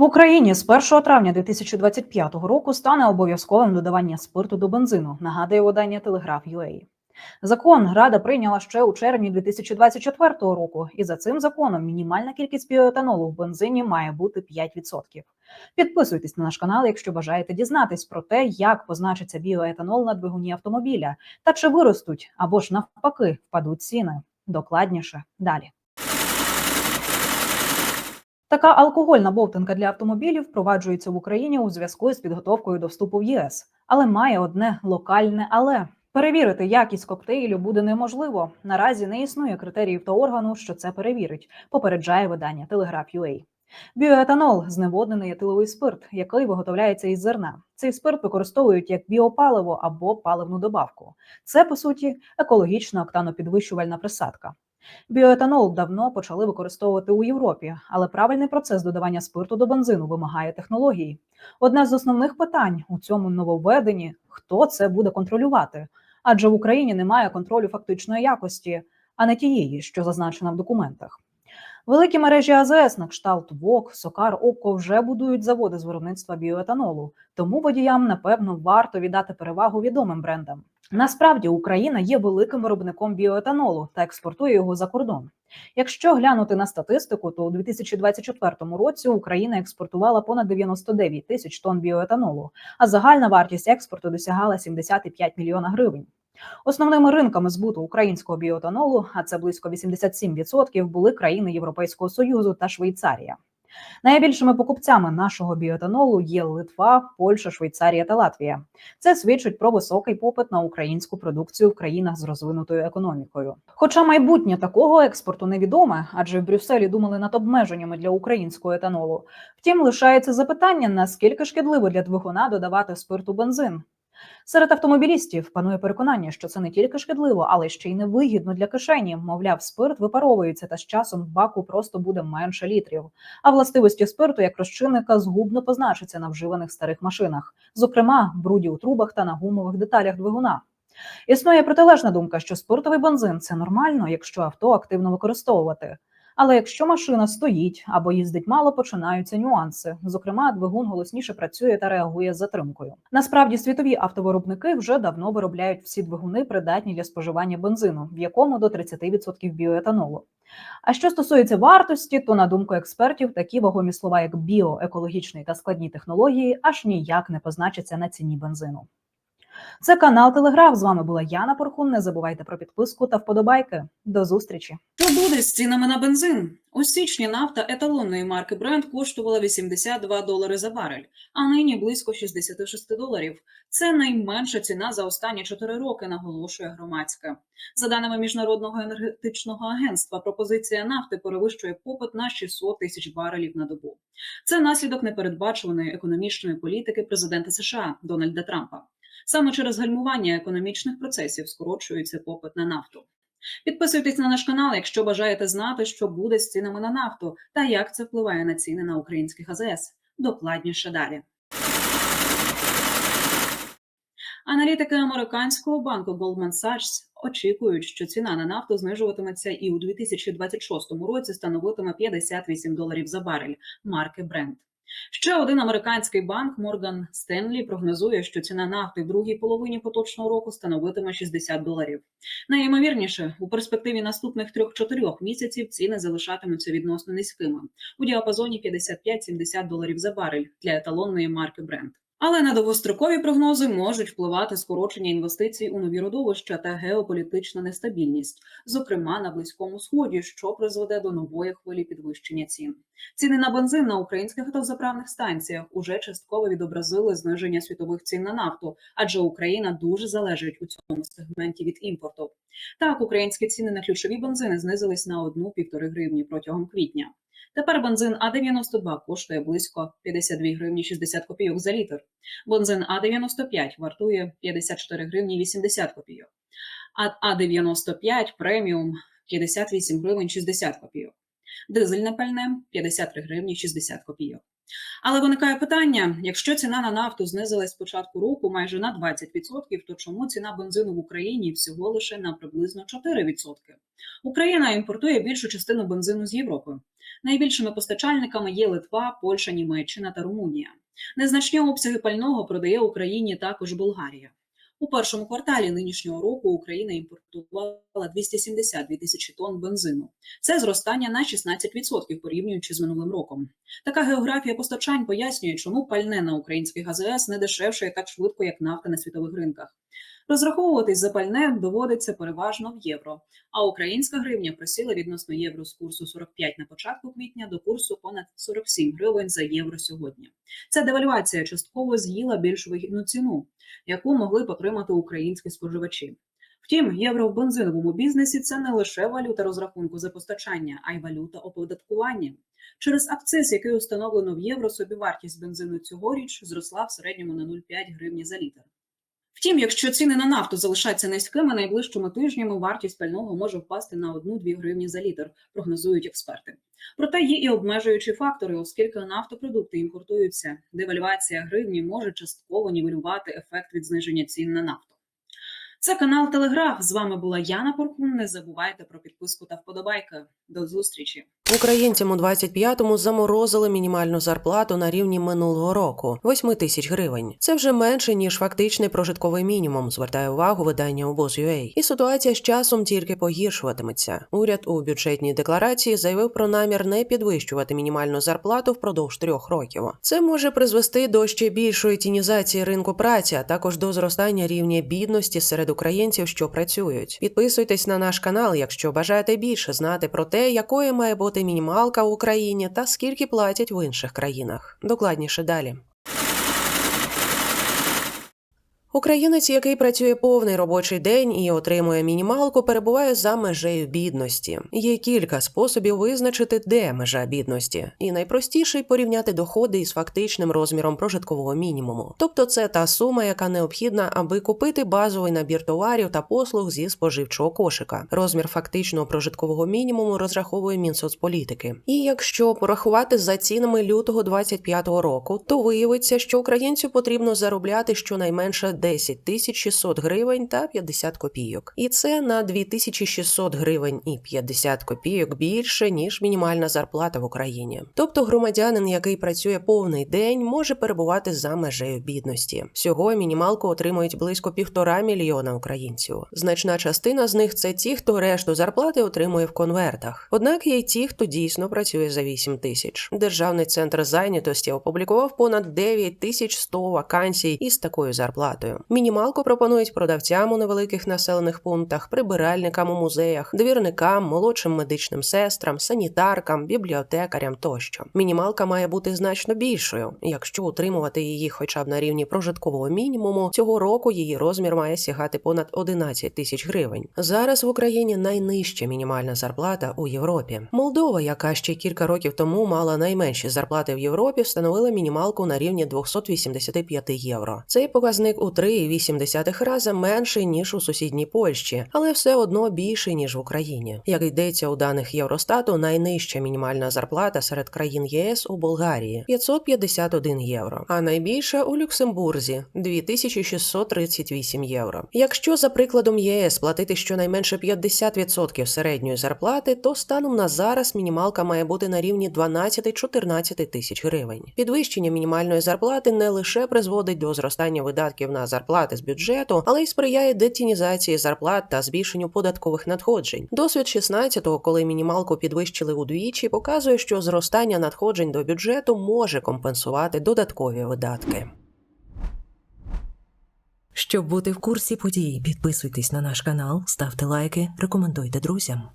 В Україні з 1 травня 2025 року стане обов'язковим додавання спирту до бензину. Нагадує видання Телеграф Телеграф.UA. Закон Рада прийняла ще у червні 2024 року, і за цим законом мінімальна кількість біоетанолу в бензині має бути 5%. Підписуйтесь на наш канал, якщо бажаєте дізнатись про те, як позначиться біоетанол на двигуні автомобіля, та чи виростуть або ж навпаки впадуть ціни. Докладніше далі. Така алкогольна бовтанка для автомобілів впроваджується в Україні у зв'язку з підготовкою до вступу в ЄС, але має одне локальне але. Перевірити якість коктейлю буде неможливо. Наразі не існує критеріїв та органу, що це перевірить, попереджає видання Telegraph.ua. Біоетанол зневоднений етиловий спирт, який виготовляється із зерна. Цей спирт використовують як біопаливо або паливну добавку. Це по суті екологічна октанопідвищувальна присадка. Біоетанол давно почали використовувати у Європі, але правильний процес додавання спирту до бензину вимагає технології. Одне з основних питань у цьому нововведенні хто це буде контролювати? Адже в Україні немає контролю фактичної якості, а не тієї, що зазначена в документах. Великі мережі АЗС на кшталт ВОК, Сокар, ОККО вже будують заводи з виробництва біоетанолу, тому водіям, напевно, варто віддати перевагу відомим брендам. Насправді Україна є великим виробником біоетанолу та експортує його за кордон. Якщо глянути на статистику, то у 2024 році Україна експортувала понад 99 тисяч тонн біоетанолу, а загальна вартість експорту досягала 75 мільйона гривень. Основними ринками збуту українського біоетанолу, а це близько 87%, були країни Європейського союзу та Швейцарія. Найбільшими покупцями нашого біоетанолу є Литва, Польща, Швейцарія та Латвія. Це свідчить про високий попит на українську продукцію в країнах з розвинутою економікою. Хоча майбутнє такого експорту невідоме, адже в Брюсселі думали над обмеженнями для українського етанолу. Втім, лишається запитання: наскільки шкідливо для двигуна додавати спирту бензин. Серед автомобілістів панує переконання, що це не тільки шкідливо, але ще й невигідно для кишені. Мовляв, спирт випаровується, та з часом в баку просто буде менше літрів. А властивості спирту як розчинника згубно позначаться на вживаних старих машинах, зокрема бруді у трубах та на гумових деталях двигуна. Існує протилежна думка, що спиртовий бензин це нормально, якщо авто активно використовувати. Але якщо машина стоїть або їздить мало, починаються нюанси. Зокрема, двигун голосніше працює та реагує з затримкою. Насправді, світові автовиробники вже давно виробляють всі двигуни, придатні для споживання бензину, в якому до 30% біоетанолу. А що стосується вартості, то на думку експертів, такі вагомі слова, як біо, екологічний та складні технології, аж ніяк не позначаться на ціні бензину. Це канал Телеграф. З вами була Яна Порхун. Не забувайте про підписку та вподобайки. До зустрічі. Що буде з цінами на бензин? У січні нафта еталонної марки Brent коштувала 82 долари за барель, а нині близько 66 доларів. Це найменша ціна за останні 4 роки, наголошує громадська. За даними міжнародного енергетичного агентства, пропозиція нафти перевищує попит на 600 тисяч барелів на добу. Це наслідок непередбачуваної економічної політики президента США Дональда Трампа. Саме через гальмування економічних процесів скорочується попит на нафту. Підписуйтесь на наш канал, якщо бажаєте знати, що буде з цінами на нафту та як це впливає на ціни на українських АЗС. Докладніше далі. Аналітики американського банку Goldman Sachs очікують, що ціна на нафту знижуватиметься і у 2026 році становитиме 58 доларів за барель марки Brent. Ще один американський банк Морган Стенлі прогнозує, що ціна нафти в другій половині поточного року становитиме 60 доларів. Найімовірніше, у перспективі наступних 3-4 місяців ціни залишатимуться відносно низькими у діапазоні 55-70 доларів за барель для еталонної марки Brent. Але на довгострокові прогнози можуть впливати скорочення інвестицій у нові родовища та геополітична нестабільність, зокрема на близькому сході, що призведе до нової хвилі підвищення цін. Ціни на бензин на українських автозаправних станціях уже частково відобразили зниження світових цін на нафту, адже Україна дуже залежить у цьому сегменті від імпорту. Так, українські ціни на ключові бензини знизились на 1-1,5 гривні протягом квітня. Тепер бензин А92 коштує близько 52 гривні 60 копійок за літр. Бензин А95 вартує 54 гривні 80 копійок. А А95 преміум 58 гривень 60 копійок. Дизельне пальне 53 гривні 60 копійок. Але виникає питання: якщо ціна на нафту знизилась з початку року майже на 20%, то чому ціна бензину в Україні всього лише на приблизно 4%? Україна імпортує більшу частину бензину з Європи. Найбільшими постачальниками є Литва, Польща, Німеччина та Румунія. Незначні обсяги пального продає Україні також Болгарія. У першому кварталі нинішнього року Україна імпортувала 272 тисячі тонн бензину. Це зростання на 16% порівнюючи з минулим роком. Така географія постачань пояснює, чому пальне на українських АЗС не дешевше так швидко, як нафта на світових ринках. Розраховуватись за пальне доводиться переважно в євро, а українська гривня просіла відносно євро з курсу 45 на початку квітня до курсу понад 47 гривень за євро сьогодні. Ця девальвація частково з'їла більш вигідну ціну, яку могли б отримати українські споживачі. Втім, євро в бензиновому бізнесі це не лише валюта розрахунку за постачання, а й валюта оподаткування. Через акциз, який установлено в євро, собівартість бензину цьогоріч зросла в середньому на 0,5 гривні за літр. Втім, якщо ціни на нафту залишаться низькими, найближчими тижнями вартість пального може впасти на 1-2 гривні за літр, прогнозують експерти. Проте є і обмежуючі фактори, оскільки нафтопродукти імпортуються. Девальвація гривні може частково нівелювати ефект від зниження цін на нафту. Це канал Телеграф. З вами була Яна Поркун. Не забувайте про підписку та вподобайки. До зустрічі. Українцям у 25-му заморозили мінімальну зарплату на рівні минулого року 8 тисяч гривень. Це вже менше ніж фактичний прожитковий мінімум. Звертає увагу видання обоз.ua. І ситуація з часом тільки погіршуватиметься. Уряд у бюджетній декларації заявив про намір не підвищувати мінімальну зарплату впродовж трьох років. Це може призвести до ще більшої тінізації ринку праці, а також до зростання рівня бідності серед українців, що працюють. Підписуйтесь на наш канал, якщо бажаєте більше знати про те, якою має бути мінімалка в Україні та скільки платять в інших країнах. Докладніше далі. Українець, який працює повний робочий день і отримує мінімалку, перебуває за межею бідності. Є кілька способів визначити, де межа бідності, і найпростіший порівняти доходи із фактичним розміром прожиткового мінімуму. Тобто, це та сума, яка необхідна, аби купити базовий набір товарів та послуг зі споживчого кошика. Розмір фактичного прожиткового мінімуму розраховує Мінсоцполітики. І якщо порахувати за цінами лютого 25-го року, то виявиться, що українцю потрібно заробляти щонайменше 10 тисяч 600 гривень та 50 копійок. І це на 2600 гривень і 50 копійок більше, ніж мінімальна зарплата в Україні. Тобто громадянин, який працює повний день, може перебувати за межею бідності. Всього мінімалку отримують близько півтора мільйона українців. Значна частина з них це ті, хто решту зарплати отримує в конвертах. Однак є й ті, хто дійсно працює за 8 тисяч. Державний центр зайнятості опублікував понад 9100 вакансій із такою зарплатою. Мінімалку пропонують продавцям у невеликих населених пунктах, прибиральникам у музеях, двірникам, молодшим медичним сестрам, санітаркам, бібліотекарям тощо. Мінімалка має бути значно більшою. Якщо утримувати її хоча б на рівні прожиткового мінімуму, цього року її розмір має сягати понад 11 тисяч гривень. Зараз в Україні найнижча мінімальна зарплата у Європі. Молдова, яка ще кілька років тому мала найменші зарплати в Європі, встановила мінімалку на рівні 285 євро. Цей показник у 3,8 рази менший ніж у сусідній Польщі, але все одно більший ніж в Україні. Як йдеться у даних Євростату, найнижча мінімальна зарплата серед країн ЄС у Болгарії 551 євро, а найбільша у Люксембурзі 2638 євро. Якщо за прикладом ЄС платити щонайменше 50% середньої зарплати, то станом на зараз мінімалка має бути на рівні 12-14 тисяч гривень. Підвищення мінімальної зарплати не лише призводить до зростання видатків на зарплати з бюджету, але й сприяє детінізації зарплат та збільшенню податкових надходжень. Досвід 16-го, коли мінімалку підвищили удвічі, показує, що зростання надходжень до бюджету може компенсувати додаткові видатки. Щоб бути в курсі подій, підписуйтесь на наш канал, ставте лайки, рекомендуйте друзям.